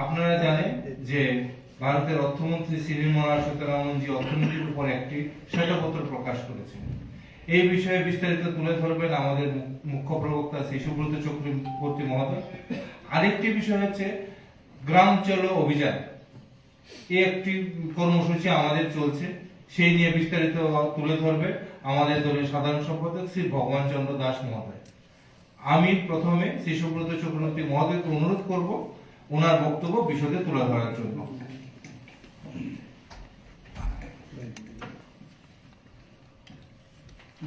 আপনারা জানেন যে ভারতের অর্থমন্ত্রী শ্রী নির্মলা সীতারামন জি অর্থনীতির উপর একটি শ্বেতপত্র প্রকাশ করেছেন। এই বিষয়ে বিস্তারিত তুলে ধরবেন আমাদের মুখ্য প্রবক্তা শ্রী সুব্রত চক্রবর্তী মহোদয়। আরেকটি বিষয় হচ্ছে গ্রাম চলো অভিযান। এই একটি কর্মসূচি আমাদের চলছে। সেই নিয়ে বিস্তারিত তুলে ধরবে আমাদের দলের সাধারণ সম্পাদক শ্রী ভগবান চন্দ্র দাস মহোদয়। আমি প্রথমে শ্রী সুব্রত চক্রবর্তী মহোদয়কে অনুরোধ করব ওনার বক্তব্য বিশদে তুলে ধরার জন্য।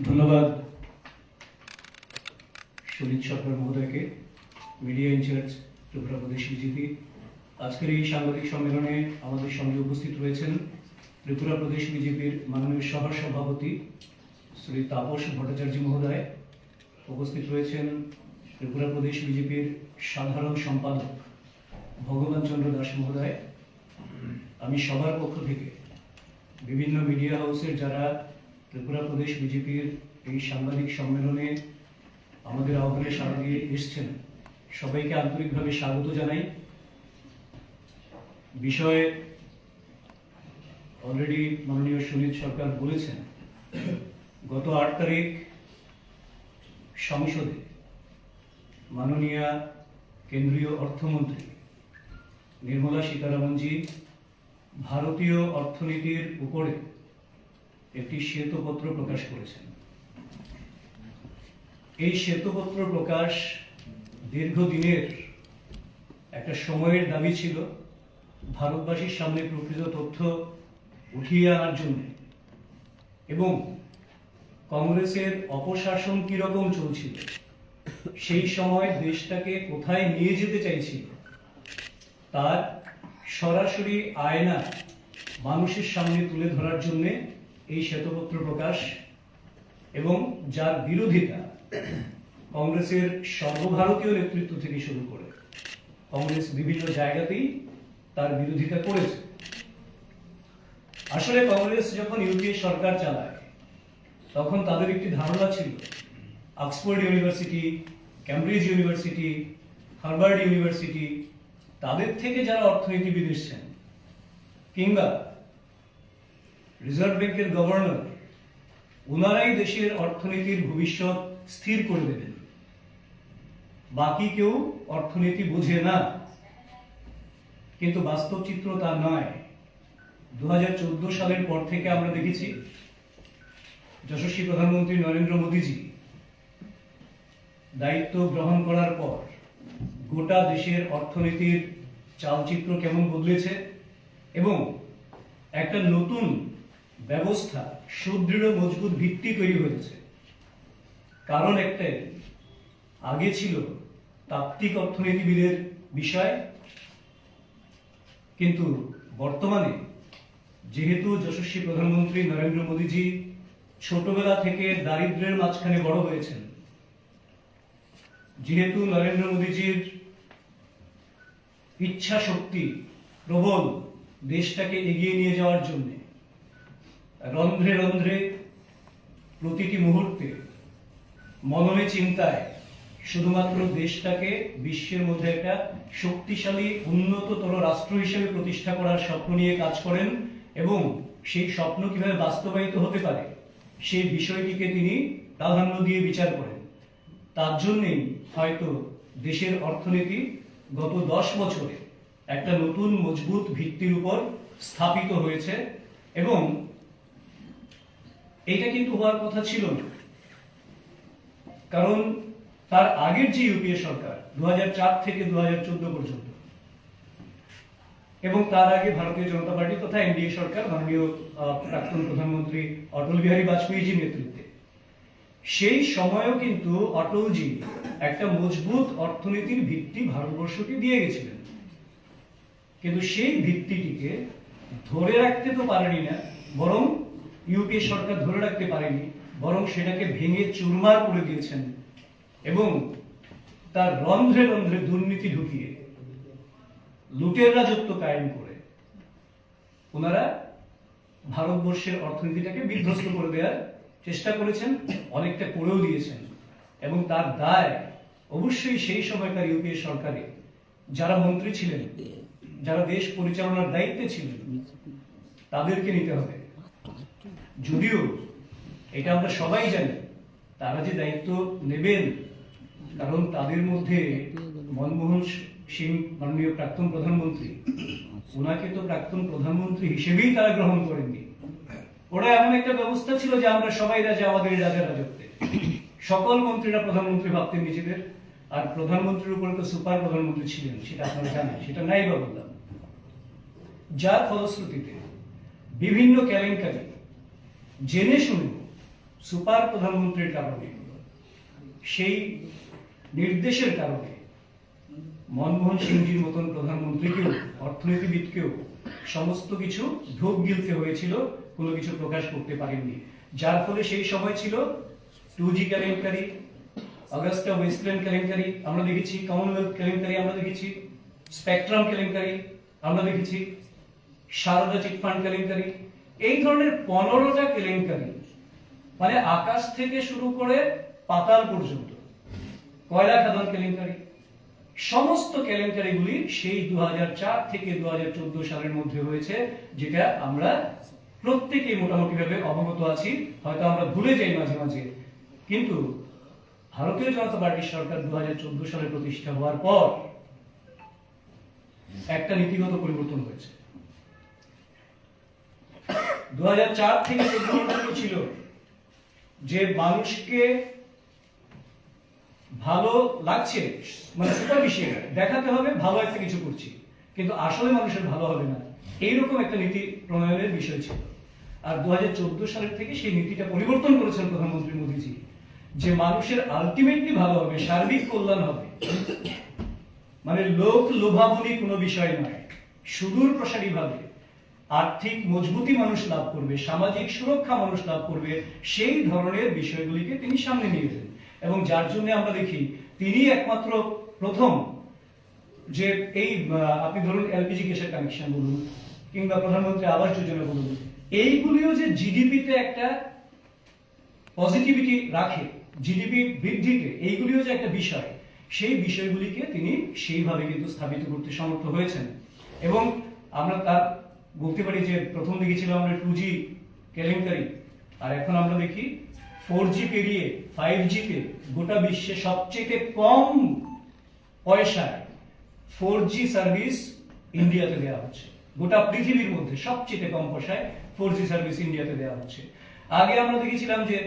ধন্যবাদ সুনীত সরকার মহোদয়কে, মিডিয়া ইনচার্জ ত্রিপুরা প্রদেশ বিজেপি আজকের এই সাংবাদিক সম্মেলনে আমাদের সঙ্গে উপস্থিত রয়েছেন ত্রিপুরা প্রদেশ বিজেপির মাননীয় সহ সভাপতি শ্রী তাপস ভট্টাচার্য মহোদয়। উপস্থিত রয়েছেন ত্রিপুরা প্রদেশ বিজেপির সাধারণ সম্পাদক ভগবান চন্দ্র দাস মহোদয়, আমি সবার পক্ষ থেকে বিভিন্ন মিডিয়া হাউসের যারা ত্রিপুরা প্রদেশ বিজেপির এই সাংবাদিক সম্মেলনে আমাদের আহ্বানে সাড়া দিয়ে এসছেন, সবাইকে আন্তরিকভাবে স্বাগত জানাই। বিষয়ে অলরেডি মাননীয় সুনীত সরকার বলেছেন, গত আট তারিখ সংসদে মাননীয় কেন্দ্রীয় অর্থমন্ত্রী নির্মলা সীতারামনজি ভারতীয় অর্থনীতির উপরে একটি শ্বেতপত্র প্রকাশ করেছেন। এই শ্বেতপত্র প্রকাশ দীর্ঘদিনের একটা সময়ের দাবি ছিল, ভারতবাসীর সামনে প্রকৃত তথ্য উঠিয়ে আনার জন্য। এবং কংগ্রেসের অপশাসন কীরকম চলছিল, সেই সময় দেশটাকে কোথায় নিয়ে যেতে চাইছিল তার সরাসরি আয়না মানুষের সামনে তুলে ধরার জন্য এই শ্বেতপত্র প্রকাশ এবং যার বিরোধিতা কংগ্রেসের সর্বভারতীয় নেতৃত্ব থেকে শুরু করে কংগ্রেস বিভিন্ন জায়গাতেই তার বিরোধিতা করেছে। আসলে কংগ্রেস যখন ইউপিএ সরকার চালায়, তখন তাদের একটি ধারণা ছিল, Oxford University Cambridge University, Harvard University তাদের থেকে যারা অর্থনীতিবিদ এসছেন, কিংবা রিজার্ভ ব্যাংকের গভর্নর ওনারাই দেশের অর্থনীতির ভবিষ্যৎ স্থির করে দেবেন। বাকি কেউ অর্থনীতি বোঝে না। কিন্তু বাস্তব চিত্র তা নয়। দু সালের পর থেকে আমরা দেখেছি যশস্বী প্রধানমন্ত্রী নরেন্দ্র মোদীজি দায়িত্ব গ্রহণ করার পর গোটা দেশের অর্থনীতির চালচিত্র কেমন বদলেছে এবং একটা নতুন ব্যবস্থা সুদৃঢ়, মজবুত ভিত্তি তৈরি হয়েছে। কারণ একটাই, আগে ছিল তাত্ত্বিক অর্থনীতিবিদের বিষয়, কিন্তু বর্তমানে যেহেতু যশস্বী প্রধানমন্ত্রী নরেন্দ্র মোদীজি ছোটবেলা থেকে দারিদ্র্যের মাঝখানে বড় হয়েছেন, যেহেতু নরেন্দ্র মোদীজির ইচ্ছা শক্তি প্রবল দেশটাকে এগিয়ে নিয়ে যাওয়ার জন্য। রন্ধ্রে রন্ধ্রে প্রতিটি মুহূর্তে মননে চিন্তায় শুধুমাত্র দেশটাকে বিশ্বের মধ্যে একটা শক্তিশালী, উন্নততর রাষ্ট্র হিসেবে প্রতিষ্ঠা করার স্বপ্ন নিয়ে কাজ করেন এবং সেই স্বপ্ন কীভাবে বাস্তবায়িত হতে পারে সেই বিষয়টিকে তিনি প্রাধান্য দিয়ে বিচার করেন। তার জন্যই হয়তো দেশের অর্থনীতি গত দশ বছরে একটা নতুন মজবুত ভিত্তির উপর স্থাপিত হয়েছে এবং এটা কিন্তু হওয়ার কথা ছিল না। কারণ তার আগের যে ইউপিএ সরকার দু হাজার চার থেকে দু হাজার চোদ্দ পর্যন্ত, এবং তার আগে ভারতীয় জনতা পার্টি তথা এনডিএ সরকার, মাননীয় প্রাক্তন প্রধানমন্ত্রী অটল বিহারী বাজপেয়ীজির নেতৃত্বে। সেই সময়ও কিন্তু অটলজি একটা মজবুত অর্থনীতির ভিত্তি ভারতবর্ষকে দিয়ে গেছিলেন। কিন্তু সেই ভিত্তিটিকে ধরে রাখতে তো পারেনি না, বরং ইউপিএ সরকার ধরে রাখতে পারেনি, বরং সেটাকে ভেঙে চুরমার করে দিয়েছেন এবং তার রন্ধ্রে রন্ধ্রে দুর্নীতি ঢুকিয়ে লুটের রাজত্ব কায়েম করে ওনারা ভারতবর্ষের অর্থনীতিটাকে বিধ্বস্ত করে দেওয়ার চেষ্টা করেছেন, অনেকটা করেও দিয়েছেন। এবং তার দায় অবশ্যই সেই সময়কার ইউপিএ সরকারে। যারা মন্ত্রী ছিলেন, যারা দেশ পরিচালনার দায়িত্বে ছিলেন, তাদেরকে নিতে হবে। যদিও এটা আমরা সবাই জানি, তারা যে দায়িত্ব নেবেন, কারণ তাদের মধ্যে মনমোহন সিং, মাননীয় প্রাক্তন প্রধানমন্ত্রী, ওনাকে তো প্রাক্তন প্রধানমন্ত্রী হিসেবেই তারা গ্রহণ করেননি। ওরা এমন একটা ব্যবস্থা ছিল যে আমরা সবাই রাজা আমাদের রাজা রাজত্বে। সকল মন্ত্রীরা প্রধানমন্ত্রী ভাবতেন নিজেদের, আর প্রধানমন্ত্রীর উপরে তো সুপার প্রধানমন্ত্রী ছিলেন, সেটা আপনারা জানেন, সেটা নাই বা বললাম যার ফলশ্রুতিতে বিভিন্ন কেলেঙ্কারি জেনে শুনে সুপার প্রধানমন্ত্রীর কারণে, সেই নির্দেশের কারণে মনমোহন সিংজির মতন প্রধানমন্ত্রীকেও, অর্থনীতিবিদকেও সমস্ত কিছু ঢোক গিলতে হয়েছিল কোনো কিছু প্রকাশ করতে পারেননি। যার ফলে সেই সময় ছিল টু জি কেলেঙ্কারি অগাস্টা ওয়েস্টল্যান্ড কেলেঙ্কারি আমরা দেখেছি কমনওয়েলথ কেলেঙ্কারি আমরা দেখেছি স্পেকট্রাম কেলেঙ্কারি আমরা দেখেছি সারদা চিট ফান্ড কেলেঙ্কারি এই ধরনের পনেরোটা কেলেঙ্কারি মানে আকাশ থেকে শুরু করে পাতাল পর্যন্ত, কয়লা খাদান কেলেঙ্কারি সমস্ত কেলেঙ্কারিগুলি সেই দু হাজার চার থেকে দু হাজার চোদ্দ সালের মধ্যে হয়েছে, যেটা আমরা প্রত্যেকেই মোটামুটি ভাবে অবগত আছি, হয়তো আমরা ভুলে যাই মাঝে মাঝে। কিন্তু ভারতীয় জনতা পার্টির সরকার দু চোদ্দ সালে প্রতিষ্ঠা হওয়ার পর একটা নীতিগত পরিবর্তন হয়েছে। দু থেকে চোদ্দ ছিল, যে মানুষকে ভালো লাগছে মানে সুপারফিশিয়াল দেখাতে হবে, ভালো একটা কিছু করছি। কিন্তু আসলে মানুষের ভালো হবে না। এইরকম একটা নীতি প্রণয়নের বিষয় ছিল। আর দু হাজার চোদ্দ সালের থেকে সেই নীতিটা পরিবর্তন করেছেন প্রধানমন্ত্রী মোদীজি, যে মানুষের আলটিমেটলি ভালো হবে সার্বিক কল্যাণ হবে। মানে লোক লোভাবনী কোনো বিষয় নয়, সুদূর প্রসারী ভাবে আর্থিক মজবুতি মানুষ লাভ করবে, সামাজিক সুরক্ষা মানুষ লাভ করবে, সেই ধরনের বিষয়গুলিকে তিনি সামনে নিয়ে এলেন। এবং যার জন্য আমরা দেখি তিনি একমাত্র প্রথম যে এই আপনি ধরুন এলপিজি গ্যাসের কানেকশন বলুন, কিংবা প্রধানমন্ত্রী আবাস যোজনা বলুন এইগুলিও যে জিডিপিতে একটা পজিটিভিটি রাখে জিডিপি বৃদ্ধিতে, এইগুলিও যে একটা বিষয়, সেই বিষয়গুলিকে তিনি সেইভাবে কিন্তু স্থাপিত করতে সমর্থ হয়েছেন। এবং আমরা তার বলতে পারি যে প্রথম দেখেছিলাম আমরা টু জি কেলেঙ্কারি আর এখন আমরা দেখি ফোর জি পেরিয়ে ফাইভ জিতে গোটা বিশ্বে সবচেয়ে কম পয়সায় ফোর জি সার্ভিস ইন্ডিয়াতে দেওয়া হচ্ছে। গোটা পৃথিবীর মধ্যে সবচেয়ে কম পয়সায় ফোর জি সার্ভিস ইন্ডিয়াতে দেওয়া হচ্ছে। আগে আমরা দেখেছিলাম যে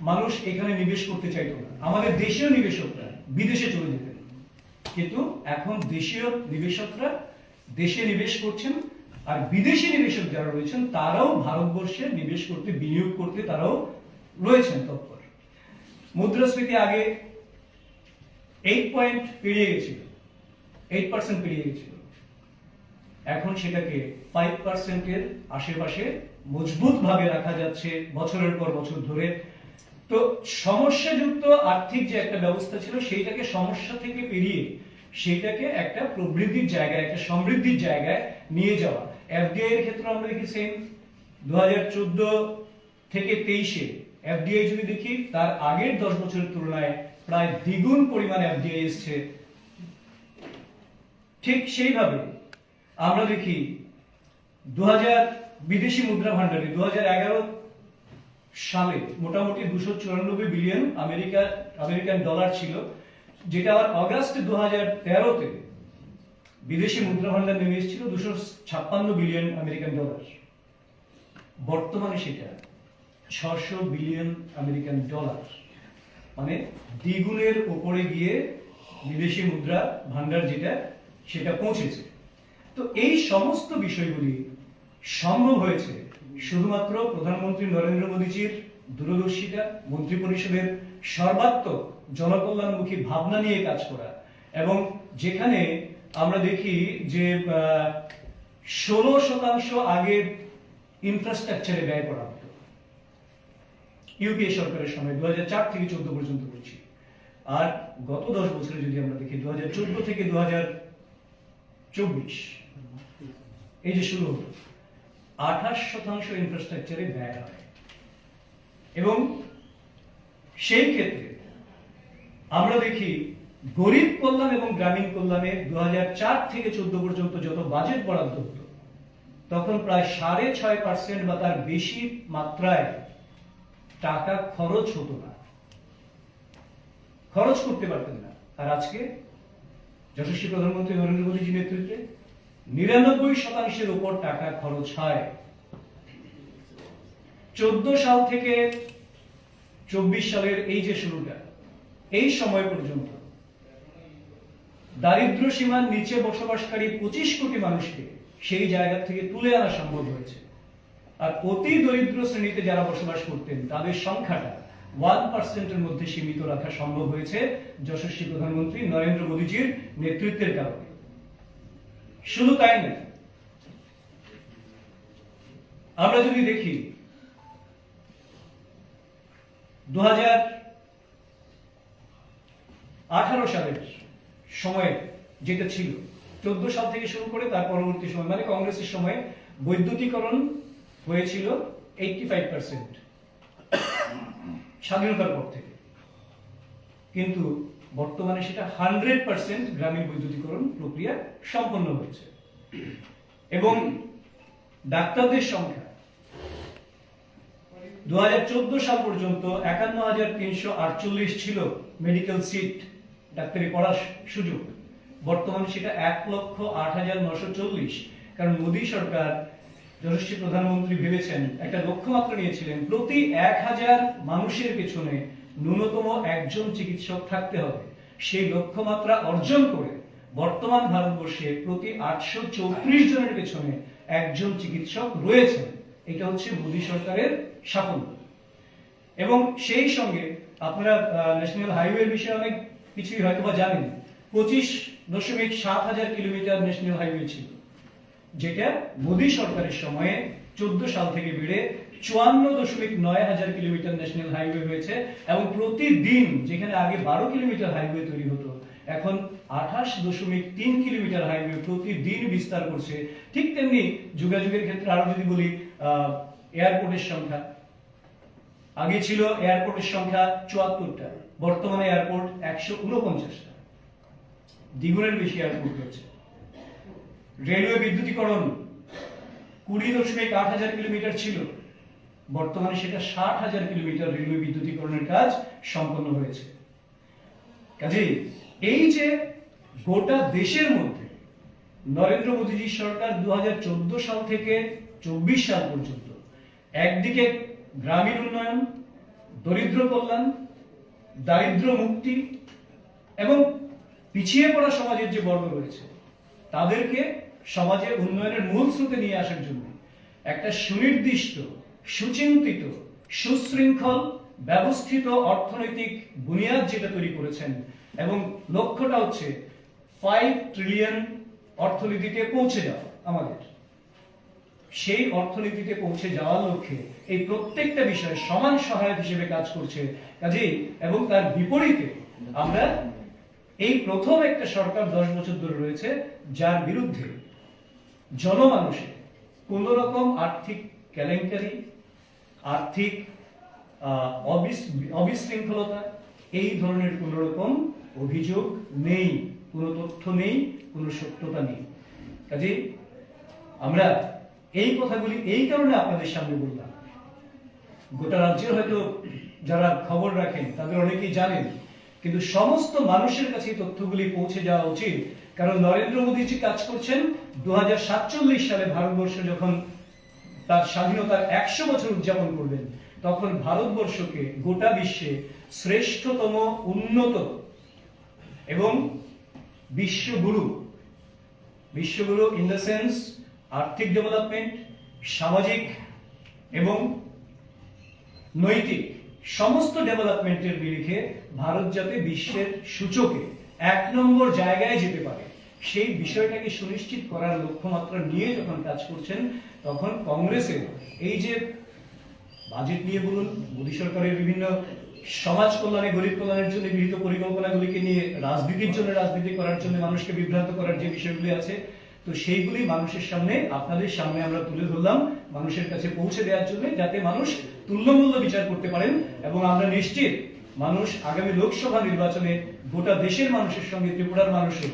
মানুষ এখানে নিবেশ করতে চাইতো না। আমাদের দেশীয় নিবেশকরা বিদেশে চলে যেতেন কিন্তু এখন দেশীয় নিবেশকরা দেশে নিবেশ করছেন আর বিদেশি নিবেশক যারা রয়েছেন, তারাও ভারতবর্ষে নিবেশ করতে, বিনিয়োগ করতে তারাও রয়েছেন তৎপর। মুদ্রাস্ফীতি আগে এইট পয়েন্ট পেরিয়ে গেছিল। এইট পার্সেন্ট পেরিয়ে গেছিল। এখন সেটাকে ফাইভ পার্সেন্টের আশেপাশে মজবুত ভাবে রাখা যাচ্ছে বছরের পর বছর ধরে। তো সমস্যাযুক্ত আর্থিক যে একটা ব্যবস্থা ছিল, সেইটাকে সমস্যা থেকে পেরিয়ে সেইটাকে একটা প্রবৃদ্ধির জায়গায়, একটা সমৃদ্ধির জায়গায় নিয়ে যাওয়া। এফডিআই এর ক্ষেত্রে আমরা দেখি সেম দু থেকে তেইশে এফডিআই যদি দেখি, তার আগের দশ বছরের তুলনায় প্রায় দ্বিগুণ পরিমাণে এফডিআই এসছে। ঠিক সেইভাবে আমরা দেখি দু বিদেশি মুদ্রা ভান্ডারে দু সালে মোটামুটি দুশো চুরানব্বই বিলিয়ন আমেরিকা, আমেরিকান ডলার ছিল, যেটা আবার অগাস্ট দু হাজার তেরোতে বিদেশি মুদ্রা ভান্ডার নেমে এসেছিল দুশো ছাপ্পান্ন বিলিয়ন আমেরিকান ডলার। বর্তমানে সেটা ছশো বিলিয়ন আমেরিকান ডলার। মানে দ্বিগুণের ওপরে গিয়ে বিদেশি মুদ্রা ভান্ডার যেটা, সেটা পৌঁছেছে। তো এই সমস্ত বিষয়গুলি সম্ভব হয়েছে শুধুমাত্র প্রধানমন্ত্রী নরেন্দ্র মোদীজির দূরদর্শিতা মন্ত্রী পরিষদের সর্বাত্মক জনকল্যাণমুখী ভাবনা নিয়ে কাজ করা এবং যেখানে আমরা দেখি যে ষোলো শতাংশ আগে ইনফ্রাস্ট্রাকচারে ব্যয় করা হতো। ইউপিএ সরকারের সময় দু হাজার চার থেকে চোদ্দ পর্যন্ত বলছি। আর গত দশ বছরে যদি আমরা দেখি দু হাজার চোদ্দ থেকে দু চব্বিশ এই যে শুরু আঠাশ শতাংশ ইনফ্রাস্ট্রাকচারে ব্যয় হয়। এবং সেই ক্ষেত্রে আমরা দেখি গরিব কল্যাণ এবং গ্রামীণ কল্যাণে দু হাজার চার থেকে চোদ্দ পর্যন্ত যত বাজেট বরাদ্দ হতো, তখন প্রায় সাড়ে ছয় পার্সেন্ট বা তার বেশি মাত্রায় টাকা খরচ হতো না। খরচ করতে পারতেন না। আর আজকে যশস্বী প্রধানমন্ত্রী নরেন্দ্র মোদীজির নেতৃত্বে নিরানব্বই শতাংশের উপর টাকা খরচ হয়। চোদ্দ সাল থেকে চব্বিশ সালের এই যে শুরুটা, এই সময় পর্যন্ত দারিদ্র সীমার নিচে বসবাসকারী পঁচিশ কোটি মানুষকে সেই জায়গা থেকে তুলে আনা সম্ভব হয়েছে। আর অতি দরিদ্র শ্রেণীতে যারা বসবাস করতেন, তাদের সংখ্যাটা ওয়ান পার্সেন্টের মধ্যে সীমিত রাখা সম্ভব হয়েছে, যশস্বী প্রধানমন্ত্রী নরেন্দ্র মোদীজির নেতৃত্বের কারণে। শুধু তাই না? আমরা যদি দেখি দু আঠারো সালের সময়ে যেটা ছিল, চোদ্দ সাল থেকে শুরু করে তার পরবর্তী সময় মানে কংগ্রেসের সময়ে বৈদ্যুতিকরণ হয়েছিল এইটটি ফাইভ পার্সেন্ট স্বাধীনতার পর থেকে। কিন্তু বর্তমানে সেটা হান্ড্রেড পার্সেন্ট গ্রামীণ বৈদ্যুতিকরণ প্রক্রিয়া সম্পন্ন হয়েছে। এবং ডাক্তারদের সংখ্যা দু সাল পর্যন্ত একান্ন হাজার তিনশো আটচল্লিশ ছিল মেডিকেল সিট ডাক্তারি পড়ার সুযোগ। বর্তমানে সেটা এক লক্ষ আট হাজার নশো চল্লিশ। কারণ মোদী সরকার, যশস্বী প্রধানমন্ত্রী ভেবেছেন, একটা লক্ষ্যমাত্রা নিয়েছিলেন, প্রতি এক হাজার মানুষের পেছনে ন্যূনতম একজন চিকিৎসক থাকতে হবে। সেই লক্ষ্যমাত্রা অর্জন করে বর্তমান ভারতবর্ষে প্রতি আটশো চৌত্রিশ জনের পেছনে একজন চিকিৎসক রয়েছেন। এটা হচ্ছে মোদী সরকারের সাফল্য। এবং সেই সঙ্গে আপনারা ন্যাশনাল হাইওয়ের বিষয়ে অনেক কিছুই হয়তো বা জানেন। পঁচিশ দশমিক সাত হাজার কিলোমিটার ন্যাশনাল হাইওয়ে ছিল, যেটা মোদী সরকারের সময়ে চোদ্দ সাল থেকে বেড়ে চুয়ান্ন দশমিক নয় হাজার কিলোমিটার ন্যাশনাল হাইওয়ে হয়েছে এবং প্রতিদিন যেখানে আগে বারো কিলোমিটার হাইওয়ে তৈরি হতো, এখন আঠাশ দশমিক তিন কিলোমিটার হাইওয়ে প্রতিদিন বিস্তার করছে। ঠিক তেমনি যোগাযোগের ক্ষেত্রে আরও যদি বলি এয়ারপোর্টের সংখ্যা। আগে ছিল এয়ারপোর্টের সংখ্যা চুয়াত্তরটা, বর্তমানে এয়ারপোর্ট একশো উনপঞ্চাশটা। দ্বিগুণের বেশি এয়ারপোর্ট হয়েছে। রেলওয়ে বিদ্যুতীকরণ কুড়ি দশমিক আট হাজার কিলোমিটার ছিল। বর্তমানে সেটা ষাট হাজার কিলোমিটার রেলওয়ে বিদ্যুতীকরণের কাজ সম্পন্ন হয়েছে। কাজেই এই যে গোটা দেশের মধ্যে নরেন্দ্র মোদীজি সরকার দুহাজার চোদ্দ সাল থেকে চব্বিশ সাল পর্যন্ত একদিকে গ্রামীণ উন্নয়ন, দরিদ্র কল্যাণ, দারিদ্র মুক্তি এবং পিছিয়ে পড়া সমাজের যে বর্গ রয়েছে, তাদেরকে সমাজের উন্নয়নের মূল স্রোতে নিয়ে আসার জন্য একটা সুনির্দিষ্ট, সুচিন্তিত, সুশৃঙ্খল, ব্যবস্থিত অর্থনৈতিক বুনিয়াদ যেটা তৈরি করেছেন এবং লক্ষ্যটা হচ্ছে ফাইভ ট্রিলিয়ন অর্থনীতিতে পৌঁছে যাওয়া আমাদের। সেই অর্থনীতিতে পৌঁছে যাওয়ার লক্ষ্যে এই প্রত্যেকটা বিষয় সমান সহায়ক হিসেবে কাজ করছে কাজেই এবং তার বিপরীতে আমরা এই প্রথম একটা সরকার দশ বছর ধরে রয়েছে, যার বিরুদ্ধে জনমানুষে কোন রকম আর্থিক কেলেঙ্কারি, আর্থিক অবিশৃঙ্খলতা, এই ধরনের কোন রকম অভিযোগ নেই, কোনো তথ্য নেই, কোনো সত্যতা নেই। কাজে আমরা এই কথাগুলি এই কারণে আপনাদের সামনে বললাম। গোটা রাজ্যের হয়তো যারা খবর রাখেন, তাদের অনেকেই জানেন কিন্তু সমস্ত মানুষের কাছে তথ্যগুলি পৌঁছে যাওয়া উচিত। কারণ নরেন্দ্র মোদীজি কাজ করছেন দু হাজার সাতচল্লিশ সালে ভারতবর্ষ যখন তার স্বাধীনতার একশো বছর উদযাপন করবেন, তখন ভারতবর্ষকে গোটা বিশ্বে শ্রেষ্ঠতম, উন্নত এবং বিশ্বগুরু বিশ্বগুরু ইন দ্য সেন্স আর্থিক ডেভেলপমেন্ট সামাজিক এবং নৈতিক সমস্ত ডেভেলপমেন্টের নিরিখে ভারত যাতে বিশ্বের সূচকে এক নম্বর জায়গায় যেতে পারে, সেই বিষয়টাকে সুনিশ্চিত করার লক্ষ্যমাত্রা নিয়ে যখন কাজ করছেন, তখন কংগ্রেসের এই যে বাজেট নিয়ে বলুন, মোদী সরকারের বিভিন্ন সমাজ কল্যাণে, গরিব কল্যাণের জন্য গৃহীত পরিকল্পনাগুলিকে নিয়ে রাজনীতির জন্য রাজনীতি করার জন্য মানুষকে বিভ্রান্ত করার যে বিষয়গুলি আছে তো সেইগুলি মানুষের সামনে, আপনাদের সামনে আমরা তুলে ধরলাম মানুষের কাছে পৌঁছে দেওয়ার জন্য, যাতে মানুষ তুল্যমূল্য বিচার করতে পারেন এবং আমরা নিশ্চিত মানুষ আগামী লোকসভা নির্বাচনে গোটা দেশের মানুষের সঙ্গে, ত্রিপুরার মানুষের,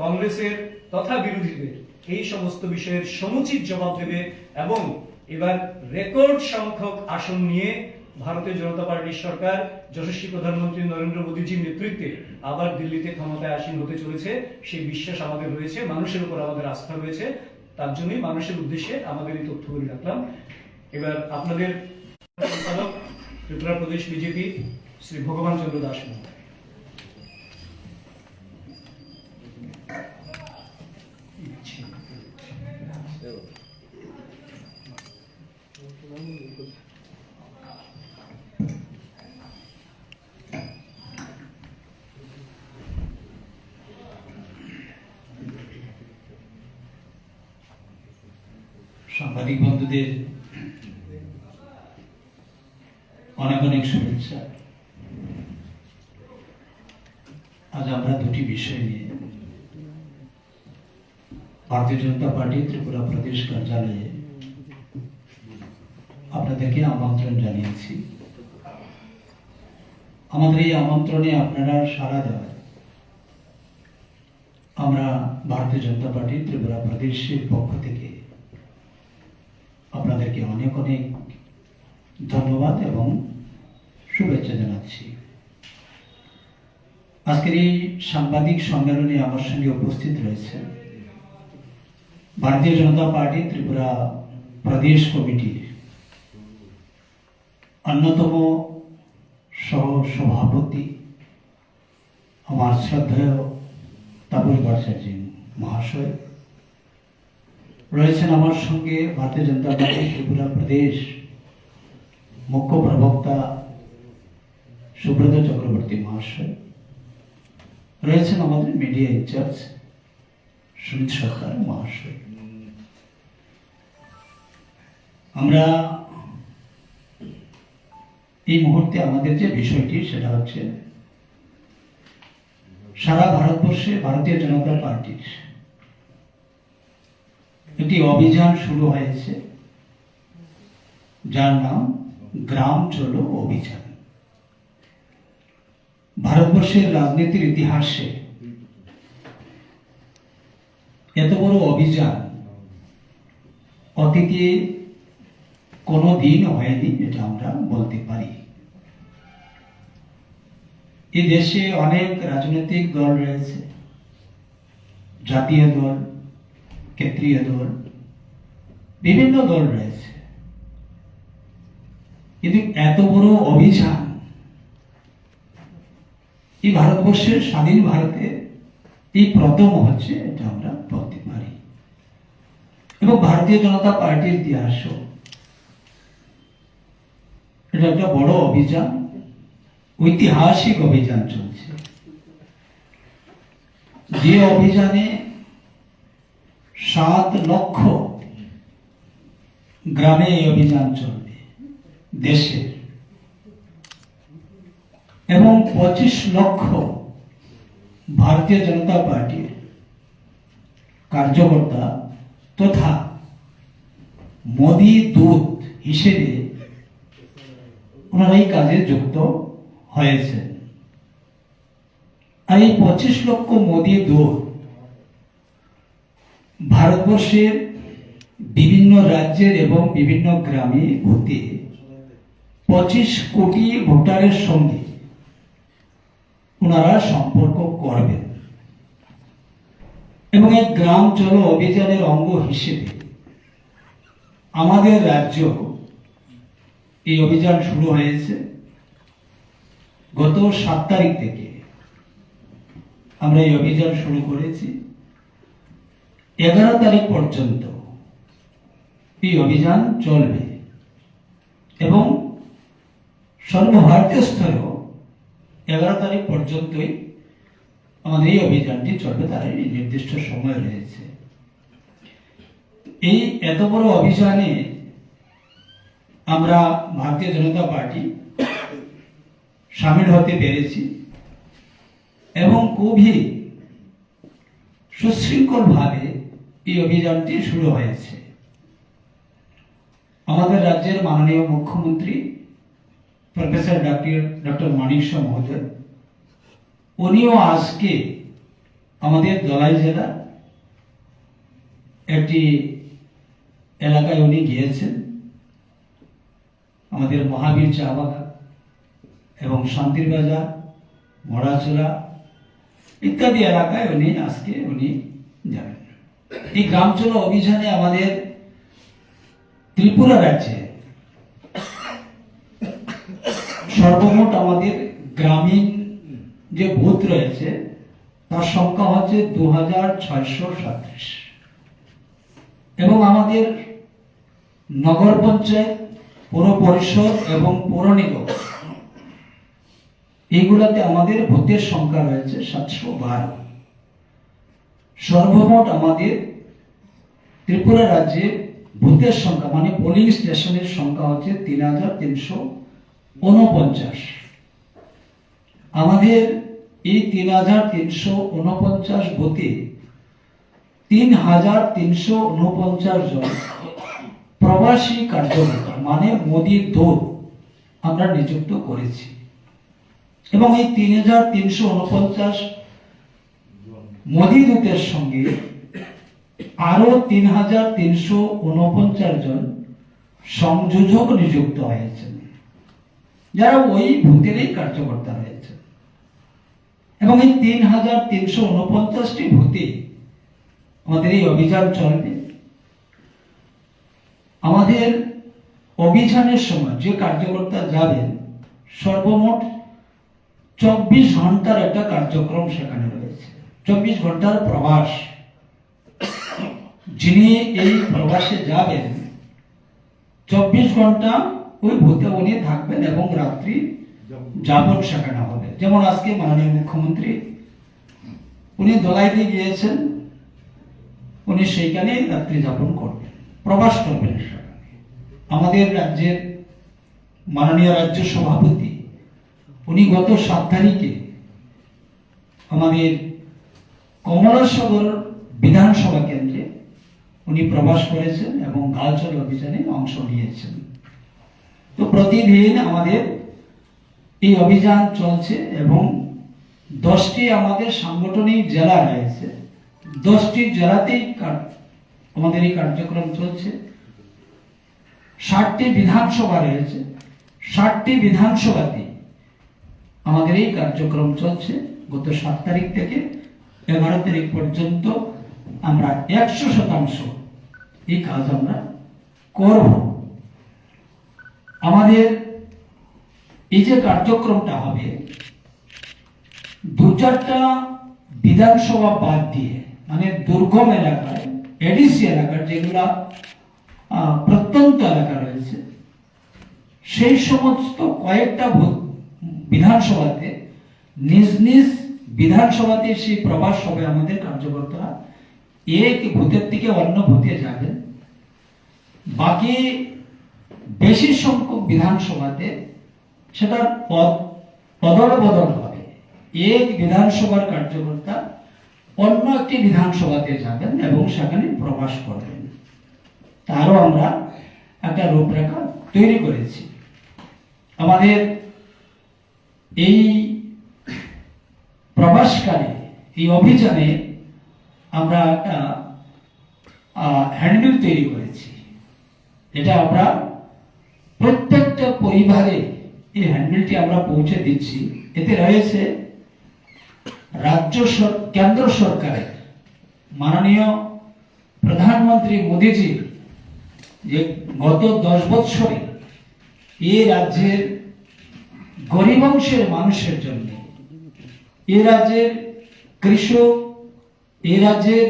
কংগ্রেসের তথা বিরোধীদের, এই সমস্ত বিষয়ের সমুচিত জবাব দেবে এবং এবার রেকর্ড সংখ্যক আসন নিয়ে ভারতীয় জনতা পার্টির সরকার, যশস্বী প্রধানমন্ত্রী নরেন্দ্র মোদীজির নেতৃত্বে আবার দিল্লিতে ক্ষমতায় আসীন হতে চলেছে। সেই বিশ্বাস আমাদের রয়েছে, মানুষের উপর আমাদের আস্থা রয়েছে। তার জন্যই মানুষের উদ্দেশ্যে আমাদের এই তথ্যগুলি রাখলাম। এবার আপনাদের সম্পাদক, ত্রিপুরা প্রদেশ বিজেপি, শ্রী ভগবান চন্দ্র দাস মহোদয়। সাংবাদিক বন্ধুদের অনেক অনেক শুভেচ্ছা। আজ আমরা দুটি বিষয় নিয়ে ভারতীয় জনতা পার্টি ত্রিপুরা প্রদেশ কার্যালয়ে আপনাদেরকে আমন্ত্রণ জানিয়েছি। আমাদের এই আমন্ত্রণে আপনারা সাড়া দেওয়ায় আমরা ভারতীয় জনতা পার্টি ত্রিপুরা প্রদেশের পক্ষ থেকে আপনাদেরকে অনেক অনেক ধন্যবাদ এবং শুভেচ্ছা জানাচ্ছি। আজকের এই সাংবাদিক সম্মেলনে আমার সঙ্গে উপস্থিত রয়েছে ভারতীয় জনতা পার্টি ত্রিপুরা প্রদেশ কমিটির অন্যতম সহ সভাপতি আমার শ্রদ্ধেয় তাপস ভট্টাচার্য মহাশয়। রয়েছেন আমার সঙ্গে ভারতীয় জনতা পার্টি ত্রিপুরা প্রদেশ মুখ্য প্রবক্তা সুব্রত চক্রবর্তী মহাশয়, রয়েছেন আমাদের মিডিয়া ইনচার্জ সুমিত সরকার মহাশয়। আমরা এই মুহূর্তে আমাদের যে বিষয়টি সেটা হচ্ছে সারা ভারতবর্ষে ভারতীয় জনতা পার্টির একটি অভিযান শুরু হয়েছে। যার নাম গ্রাম চলো অভিযান। ভারতবর্ষের রাজনীতির ইতিহাসে এত বড় অভিযান অতীতে কোনো দিন হয়নি, এটা আমরা বলতে পারি। এই দেশে অনেক রাজনৈতিক দল রয়েছে, জাতীয় দল ক্ষেত্রীয় দল, বিভিন্ন দল রয়েছে। কিন্তু এত বড় অভিযান এই ভারতবর্ষের, স্বাধীন ভারতে এই প্রথম হচ্ছে, এটা আমরা বলতে পারি। এবং ভারতীয় জনতা পার্টির ইতিহাসও এটা একটা বড় অভিযান, ঐতিহাসিক অভিযান চলছে। যে অভিযানে সাত লক্ষ গ্রামে এই অভিযান চলবে দেশের এবং পঁচিশ লক্ষ ভারতীয় জনতা পার্টির কার্যকর্তা তথা মোদী দূত হিসেবে ওনারা এই কাজে যুক্ত হয়েছেন। আর এই পঁচিশ লক্ষ মোদি দূত ভারতবর্ষের বিভিন্ন রাজ্যের এবং বিভিন্ন গ্রামে ভোটে পঁচিশ কোটি ভোটারের সঙ্গে ওনারা সম্পর্ক করবেন এবং এই গ্রাম চলো অভিযানের অঙ্গ হিসেবে আমাদের রাজ্য এই অভিযান শুরু হয়েছে। গত সাত তারিখ থেকে আমরা এই অভিযান শুরু করেছি। এগারো তারিখ পর্যন্ত এই অভিযান চলবে এবং সর্বভারতীয় স্তরেও এগারো তারিখ পর্যন্তই আমাদের এই অভিযানটি চলবে, তার নির্দিষ্ট সময় রয়েছে। এই এত বড় অভিযানে আমরা ভারতীয় জনতা পার্টি সামিল হতে পেরেছি এবং খুবই সুশৃঙ্খলভাবে এই অভিযানটি শুরু হয়েছে। আমাদের রাজ্যের মাননীয় মুখ্যমন্ত্রী, প্রফেসর ডক্টর ডক্টর মানিক মহোদয়, উনিও আজকে আমাদের দলাই জেলা একটি এলাকায় উনি গিয়েছেন। আমাদের মহাবীর চা বাগান এবং শান্তির বাজার মরাচুরা ইত্যাদি এলাকায় উনি আজকে উনি যাবেন। এই গ্রাম চলো অভিযানে আমাদের ত্রিপুরা রাজ্যে সর্বমোট আমাদের গ্রামীণ যে বুথ রয়েছে, তার সংখ্যা হচ্ছে দু হাজার এবং আমাদের নগর পঞ্চায়েত, পৌর পরিষদ এবং পৌর নিগম, এইগুলাতে আমাদের ভোটের সংখ্যা রয়েছে সাতশো বারো। সর্বমোট আমাদের ত্রিপুরা রাজ্যে ভোটের সংখ্যা মানে পোলিং স্টেশনের সংখ্যা হচ্ছে তিন হাজার তিনশো উনপঞ্চাশ আমাদের এই তিন হাজার তিনশো উনপঞ্চাশ বুথে তিন হাজার তিনশো উনপঞ্চাশ জন প্রবাসী কার্যকর্তা মানে মোদীর দৌড় আমরা নিযুক্ত করেছি। এবং এই তিন হাজার তিনশো উনপঞ্চাশ মোদী দূতের সঙ্গে আরও তিন হাজার তিনশো উনপঞ্চাশ জন সংযোজক নিযুক্ত হয়েছেন, যারা ওই ভূতেরই কার্যকর্তা রয়েছে এবং এই তিন হাজার তিনশো উনপঞ্চাশটি ভূতে আমাদের এই অভিযান চলবে। আমাদের অভিযানের সময় যে কার্যকর্তা যাবেন, সর্বমোট চব্বিশ ঘণ্টার একটা কার্যক্রম সেখানে রয়েছে। চব্বিশ ঘণ্টার প্রবাস। যিনি এই প্রবাসে যাবেন, চব্বিশ ঘণ্টা ওই ভূতে উনি থাকবেন এবং রাত্রি যাপন সেখানে হবে। যেমন আজকে মাননীয় মুখ্যমন্ত্রী, উনি দোলাইতে গিয়েছেন, উনি সেইখানে রাত্রি যাপন করবেন। প্রবাস করবেন আমাদের রাজ্যের মাননীয় রাজ্য সভাপতি, উনি গত সাত তারিখে আমাদের কমলাসাগর বিধানসভা কেন্দ্রে উনি প্রবাস করেছেন এবং গালচল অভিযানে অংশ নিয়েছেন। তো প্রতিদিন আমাদের এই অভিযান চলছে এবং দশটি আমাদের সাংগঠনিক জেলা রয়েছে। দশটি জেলাতেই আমাদের এই কার্যক্রম চলছে। ষাটটি বিধানসভা রয়েছে। ষাটটি বিধানসভাতে আমাদের এই কার্যক্রম চলছে। গত সাত তারিখ থেকে এগারো তারিখ পর্যন্ত আমরা একশো শতাংশ এই কাজ আমরা করব। আমাদের এই যে কার্যক্রমটা হবে, দু চারটা বিধানসভা বাদ দিয়ে মানে দুর্গম এলাকায়, এডিসি এলাকার যেগুলা প্রত্যন্ত এলাকা রয়েছে, সেই সমস্ত কয়েকটা বিধানসভাতে নিজ নিজ বিধানসভাতে সেই প্রবাস হবে আমাদের কার্যকর্তারা এক ভূতের থেকে অন্য ভূতে যাবেন বাকি বেশি সংখ্যক বিধানসভাতে সেটার পদ বদল হবে। এক বিধানসভার কার্যকর্তা অন্য একটি বিধানসভাতে যাবেন এবং সেখানে প্রবাস করবেন। তারও আমরা একটা রূপরেখা তৈরি করেছি। আমাদের এই প্রবাসকালে এই অভিযানে আমরা একটা হ্যান্ডেল তৈরি করেছি। এটা আমরা প্রত্যেকটা পরিবারে এই হ্যান্ডেলটি আমরা পৌঁছে দিচ্ছি। এতে রয়েছে রাজ্য কেন্দ্র সরকারের মাননীয় প্রধানমন্ত্রী মোদীজির যে গত দশ বৎসরে এই রাজ্যের গরিব অংশের মানুষের জন্য এ রাজ্যের কৃষক, এ রাজ্যের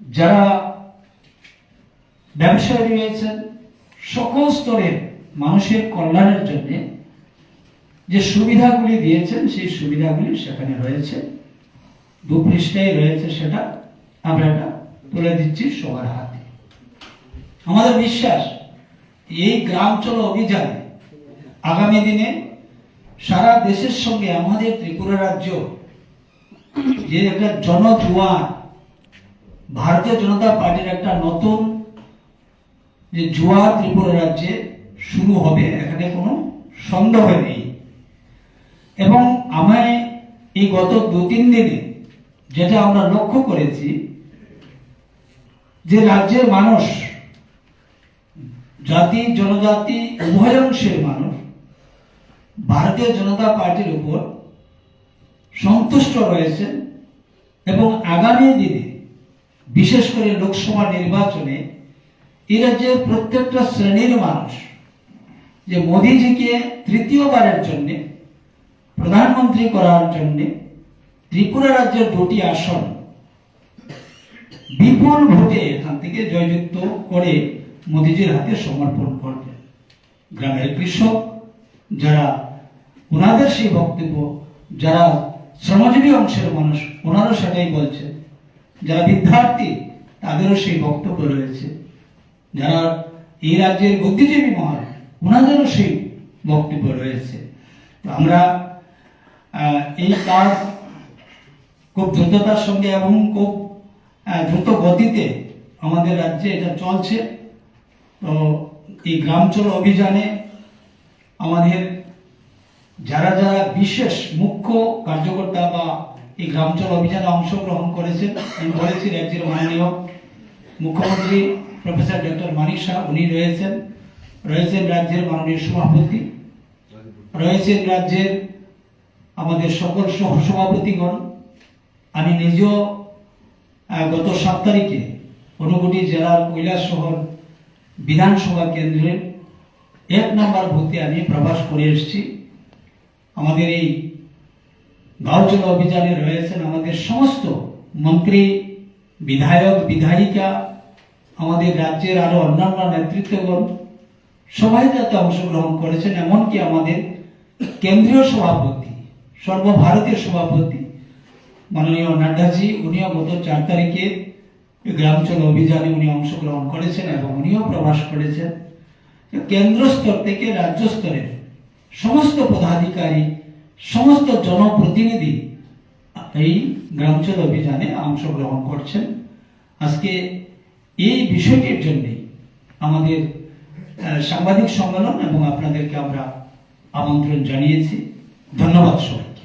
যারা ব্যবসায়ী রয়েছেন, সকল স্তরের মানুষের কল্যাণের জন্য যে সুবিধাগুলি দিয়েছেন, সেই সুবিধাগুলি সেখানে রয়েছে। দু পৃষ্ঠায় রয়েছে সেটা। আমরা এটা তুলে দিচ্ছি সবার হাতে। আমাদের বিশ্বাস, এই গ্রাম চলো অভিযানে আগামী দিনে সারা দেশের সঙ্গে আমাদের ত্রিপুরা রাজ্য, যে একটা জনজুয়ার ভারতীয় জনতা পার্টির একটা নতুন যে জুয়া ত্রিপুরা রাজ্যে শুরু হবে, এখানে কোনো সন্দেহ নেই। এবং আমায় এই গত দু তিন দিনে যেটা আমরা লক্ষ্য করেছি, যে রাজ্যের মানুষ, জাতি, জনজাতি উভয় অংশের মানুষ ভারতীয় জনতা পার্টির উপর সন্তুষ্ট রয়েছে এবং আগামী দিনে, বিশেষ করে লোকসভা নির্বাচনে এই রাজ্যের প্রত্যেকটা শ্রেণির মানুষ যে মোদিজিকে তৃতীয়বারের জন্য, প্রধানমন্ত্রী করার জন্য ত্রিপুরা রাজ্যের দুটি আসন বিপুল ভোটে এখান থেকে জয়যুক্ত করে মোদিজির হাতে সমর্পণ করবে। গ্রামের কৃষক, যারা ওনাদের সেই বক্তব্য যারা শ্রমজীবী অংশের মানুষ, ওনারও সেটাই বলছে। যারা বিদ্যার্থী, তাদেরও সেই বক্তব্য রয়েছে। যারা এই রাজ্যের বুদ্ধিজীবী মহল, ওনাদেরও সেই বক্তব্য রয়েছে। তো আমরা এই কাজ খুব দ্রুততার সঙ্গে এবং খুব দ্রুত গতিতে আমাদের রাজ্যে এটা চলছে। তো এই গ্রাম অভিযানে আমাদের যারা যারা বিশেষ মুখ্য কার্যকর্তা বা এই গ্রাম চলো অভিযানে অংশগ্রহণ করেছেন, আমি বলেছি রাজ্যের মাননীয় মুখ্যমন্ত্রী প্রফেসর ডক্টর মানিক শাহ, উনি রয়েছেন। রয়েছেন রাজ্যের মাননীয় সভাপতি। রয়েছেন রাজ্যের আমাদের সকল সহ সভাপতিগণ। আমি নিজেও গত সাত তারিখে ঊনকোটি জেলার কৈলাস শহর বিধানসভা কেন্দ্রের এক নম্বর বুথে আমি প্রবাস করে এসেছি। আমাদের এই গাঁও চলো অভিযানে রয়েছেন আমাদের সমস্ত মন্ত্রী, বিধায়ক, বিধায়িকা, আমাদের রাজ্যের আরও অন্যান্য নেতৃত্বগণ, সবাই যাতে অংশগ্রহণ করেছেন, এমনকি আমাদের কেন্দ্রীয় সভাপতি, সর্বভারতীয় সভাপতি মাননীয় নাড্ডাজি, উনিও গত চার তারিখে এই গ্রাম চলো অভিযানে উনি অংশগ্রহণ করেছেন এবং উনিও প্রবাস করেছেন। কেন্দ্র স্তর থেকে রাজ্য স্তরের সমস্ত পদাধিকারী, সমস্ত জনপ্রতিনিধি এই গ্রামচল অভিযানে অংশগ্রহণ করছেন। আজকে এই বিষয়টির জন্যই আমাদের সাংবাদিক সম্মেলন এবং আপনাদেরকে আমরা আমন্ত্রণ জানিয়েছি। ধন্যবাদ সবাইকে।